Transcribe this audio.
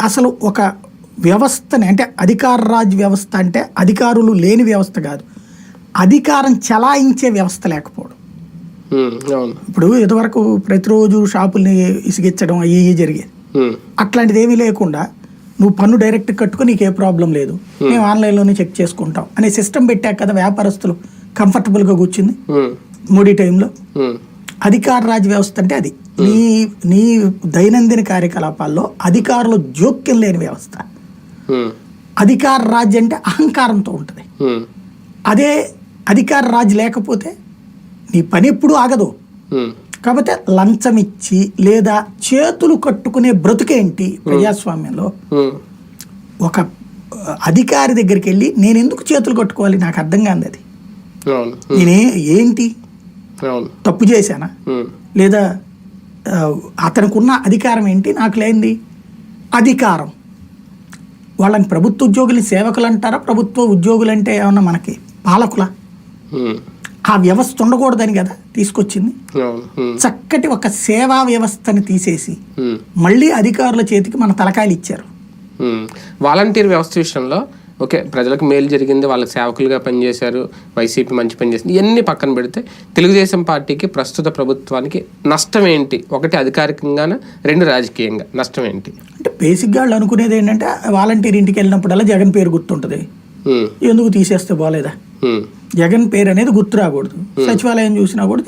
అసలు ఒక వ్యవస్థని అంటే అధికార రాజ్ వ్యవస్థ అంటే అధికారులు లేని వ్యవస్థ కాదు. అధికారం చలాయించే వ్యవస్థ లేకపోవడం. ఇప్పుడు ఇదివరకు ప్రతిరోజు షాపుల్ని ఇసిగించడం ఇయ్యి జరిగేది. అట్లాంటిది ఏమీ లేకుండా నువ్వు పన్ను డైరెక్ట్ కట్టుకొని నీకు ఏ ప్రాబ్లం లేదు. మేము ఆన్లైన్లోనే చెక్ చేసుకుంటాం. అనే సిస్టమ్ పెట్టాక కదా వ్యాపారస్తులు కంఫర్టబుల్గా కూర్చుంది. మోడీ టైంలో. అధికార రాజ్ వ్యవస్థ అంటే అది. నీ నీ దైనందిన కార్యకలాపాల్లో అధికారులు జోక్యం లేని వ్యవస్థ. అధికార రాజ్ అంటే అహంకారంతో ఉంటుంది. అదే అధికార రాజ్ లేకపోతే నీ పని ఎప్పుడు ఆగదు. కాకపోతే లంచం ఇచ్చి లేదా చేతులు కట్టుకునే బ్రతుకేంటి ప్రజాస్వామ్యంలో? ఒక అధికారి దగ్గరికి వెళ్ళి నేను ఎందుకు చేతులు కట్టుకోవాలి? నాకు అర్థం కాదు అది. నేనే ఏంటి? తప్పు చేశానా? లేదా అతనికి ఉన్న అధికారం ఏంటి? నాకు లేనిది. అధికారం. వాళ్ళని ప్రభుత్వ ఉద్యోగులు సేవకులు అంటారా? ప్రభుత్వ ఉద్యోగులు అంటే ఏమన్నా మనకి పాలకుల? ఆ వ్యవస్థ ఉండకూడదని కదా తీసుకొచ్చింది. చక్కటి ఒక సేవా వ్యవస్థని తీసేసి. మళ్ళీ అధికారుల చేతికి మన తలకాయలు ఇచ్చారు. వాలంటీర్ వ్యవస్థ విషయంలో ఓకే ప్రజలకు మేలు జరిగింది వాళ్ళకి సేవకులుగా పనిచేశారు వైసీపీ మంచి పని చేసింది ఇవన్నీ పక్కన పెడితే తెలుగుదేశం పార్టీకి ప్రస్తుత ప్రభుత్వానికి నష్టం ఏంటి? ఒకటి అధికారికంగాన? రెండు రాజకీయంగా. నష్టం ఏంటి? అంటే బేసిక్గా వాళ్ళు అనుకునేది ఏంటంటే వాలంటీర్ ఇంటికి వెళ్ళినప్పుడల్లా జగన్ పేరు గుర్తుంటుంది. ఎందుకు తీసేస్తే బాలేదా? మ్మ్. జగన్ పేరు అనేది గుర్తు రాకూడదు. సచివాలయం చూసినా కూడా